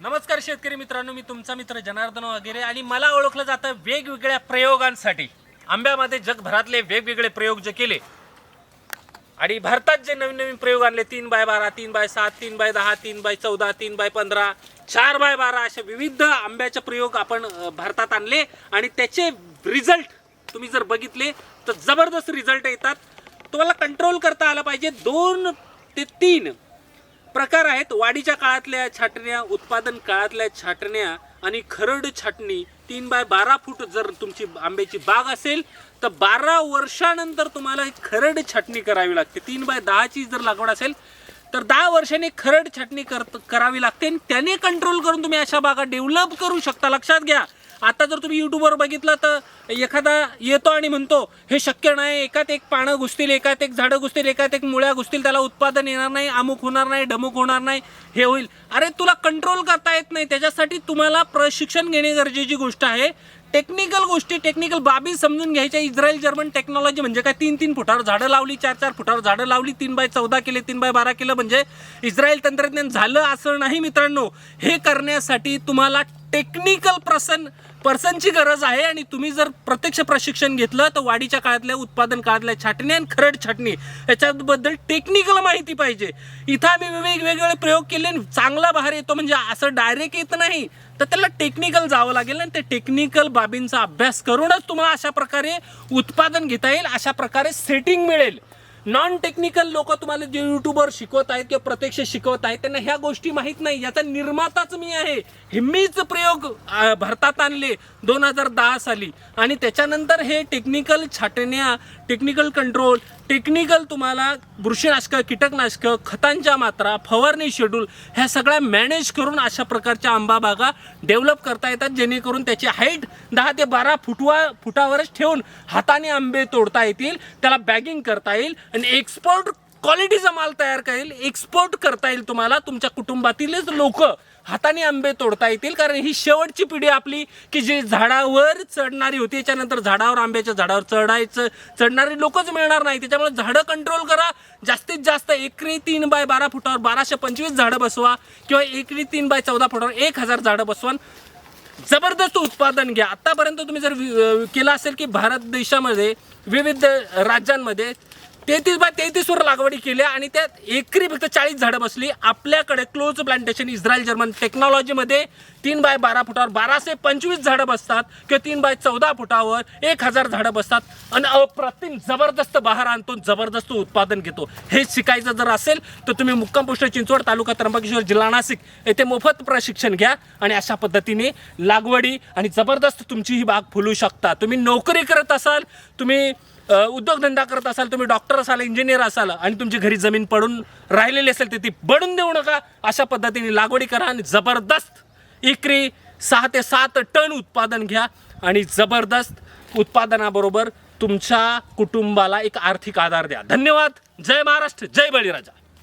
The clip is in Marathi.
नमस्कार शेतकरी मित्रांनो मी तुमचा मित्र जनार्दन वगैरे आणि मला ओळखलं जातं वेगवेगळ्या प्रयोगांसाठी. आंब्यामध्ये जगभरातले वेगवेगळे प्रयोग जे केले. आणि भारतात जे नवीन नवीन प्रयोग आणले तीन बाय बारा तीन बाय सात तीन बाय दहा तीन बाय चौदा तीन बाय पंधरा चार बाय बारा असे विविध आंब्याचे प्रयोग आपण भारतात आणले आणि त्याचे रिझल्ट तुम्ही जर बघितले तर जबरदस्त रिझल्ट येतात. तुम्हाला कंट्रोल करता आला पाहिजे दोन ते तीन. प्रकार आहेत. वाढीच्या काळातल्या छाटण्या उत्पादन काळातल्या छाटण्या आणि खरड छाटणी तीन बाय बारा फूट जर तुमची आंब्याची बाग असेल तर बारा वर्षानंतर तुम्हाला खरड छाटणी करावी लागते. तीन बाय दहाची जर लागवड असेल तर दहा वर्षांनी खरड छाटणी कर करावी लागते आणि त्याने कंट्रोल करून तुम्ही अशा बागा डेव्हलप करू शकता. लक्षात घ्या. आता जर तुम्ही युट्यूबवर बघितलं तर एखादा येतो आणि म्हणतो हे शक्य नाही एकात एक पानं घुसतील एकात एक झाडं घुसतील एकात एक मुळ्या घुसतील त्याला उत्पादन येणार नाही अमुक होणार नाही डमुक होणार नाही हे होईल. अरे तुला कंट्रोल करता येत नाही. त्याच्यासाठी तुम्हाला प्रशिक्षण घेणे गरजेची गोष्ट आहे. टेक्निकल गोष्टी टेक्निकल बाबी समजून घ्यायच्या. इस्रायल जर्मन टेक्नॉलॉजी म्हणजे काय? तीन तीन फुटावर झाडं लावली चार चार फुटावर झाडं लावली तीन बाय चौदा केले तीन बाय बारा केलं. म्हणजे इस्रायल तंत्रज्ञान झालं असं नाही मित्रांनो. हे करण्यासाठी तुम्हाला टेक्निकल पर्सन पर्सनची गरज आहे आणि तुम्ही जर प्रत्यक्ष प्रशिक्षण घेतलं तर वाढीच्या काळातल्या उत्पादन काळातल्या छाटणी आणि खरड छाटणी याच्याबद्दल टेक्निकल माहिती पाहिजे. इथं आम्ही वेगवेगळे प्रयोग केले आणि चांगला बाहेर येतो म्हणजे असं डायरेक्ट येत नाही. तर त्याला टेक्निकल जावं लागेल आणि ते टेक्निकल बाबींचा अभ्यास करूनच तुम्हाला अशा प्रकारे उत्पादन घेता येईल अशा प्रकारे सेटिंग मिळेल. नॉन टेक्निकल लोक तुम्हाला जे युट्यूबर शिकवत आहेत किंवा प्रत्यक्ष शिकवत आहेत त्यांना ह्या गोष्टी माहीत नाही. याचा निर्माताच मी आहे. हे मीच प्रयोग भारतात आणले दोन हजार दहा साली. आणि त्याच्यानंतर हे टेक्निकल छाटण्या टेक्निकल कंट्रोल टेक्निकल तुम्हाला बुरशीनाशकं कीटकनाशकं खतांच्या मात्रा फवारणी शेड्यूल ह्या सगळ्या मॅनेज करून अशा प्रकारच्या आंबा बागा डेव्हलप करता येतात जेणेकरून त्याची हाईट दहा ते बारा फुटवा फुटावरच ठेवून हाताने आंबे तोडता येतील त्याला बॅगिंग करता येईल आणि एक्सपोर्ट क्वालिटीचा माल तयार करेल एक्सपोर्ट करता येईल तुम्हाला. तुमच्या कुटुंबातीलच लोक हाताने आंबे तोडता येतील कारण ही शेवटची पिढी आपली की जी झाडावर चढणारी होती. त्याच्यानंतर झाडावर आंब्याच्या झाडावर चढायचं चढणारी लोकच मिळणार नाही. त्याच्यामुळे झाडं कंट्रोल करा. जास्तीत जास्त एकरी तीन बाय बारा फुटावर बाराशे पंचवीस झाडं बसवा किंवा एकरी तीन बाय चौदा फुटावर एक हजार झाडं बसवा. जबरदस्त उत्पादन घ्या. आत्तापर्यंत तुम्ही जर वि- केलं असेल की भारत देशामध्ये विविध राज्यांमध्ये तेहतीस बाय तेहतीस वर लागवडी केल्या आणि त्यात एकरी फक्त चाळीस झाडं बसली. आपल्याकडे क्लोज प्लांटेशन इस्रायल जर्मन टेक्नॉलॉजीमध्ये तीन बाय बारा फुटावर बाराशे पंचवीस झाडं बसतात किंवा तीन बाय चौदा फुटावर एक हजार झाडं बसतात. आणि अप्रतिम जबरदस्त बहार आणतो जबरदस्त उत्पादन घेतो. हे शिकायचं जर असेल तर तुम्ही मुक्काम पोस्ट चिंचवड तालुका त्र्यंबकेश्वर जिल्हा नाशिक येथे मोफत प्रशिक्षण घ्या आणि अशा पद्धतीने लागवडी आणि जबरदस्त तुमची ही बाग फुलू शकता. तुम्ही नोकरी करत असाल तुम्ही उद्योगधंदा करत असाल तुम्ही डॉक्टर असाल इंजिनियर असाल आणि तुमची घरी जमीन पडून राहिलेली असेल तर ती पडून देऊ नका. अशा पद्धतीने लागवडी करा आणि जबरदस्त इकरी सहा ते सात टन उत्पादन घ्या आणि जबरदस्त उत्पादनाबरोबर तुमच्या कुटुंबाला एक आर्थिक आधार द्या. धन्यवाद. जय महाराष्ट्र. जय बळीराजा.